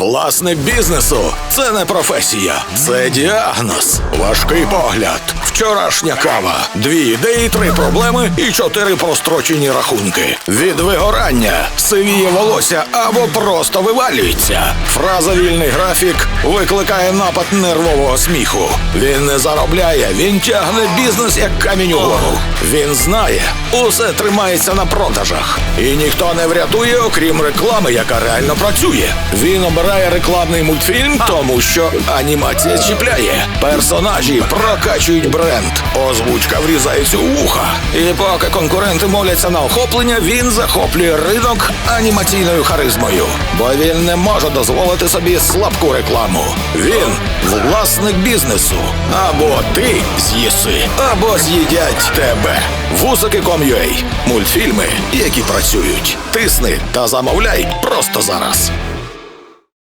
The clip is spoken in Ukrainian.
Власник бізнесу це не професія, це діагноз. Важкий погляд. Вчорашня кава, дві ідеї, три проблеми і чотири прострочені рахунки. Від вигорання сивіє волосся або просто вивалюється. Фраза вільний графік викликає напад нервового сміху. Він не заробляє, він тягне бізнес як камінь угору. Він знає, усе тримається на продажах. І ніхто не врятує, окрім реклами, яка реально працює. Він обирає рекламний мультфільм, тому що анімація чіпляє. Персонажі прокачують бренд. Озвучка врізається у вуха. І поки конкуренти моляться на охоплення, він захоплює ринок анімаційною харизмою. Бо він не може дозволити собі слабку рекламу. Він власник бізнесу. Або ти з'їси, або з'їдять тебе. Вусики.com.ua Мультфільми, які працюють. Тисни та замовляй просто зараз.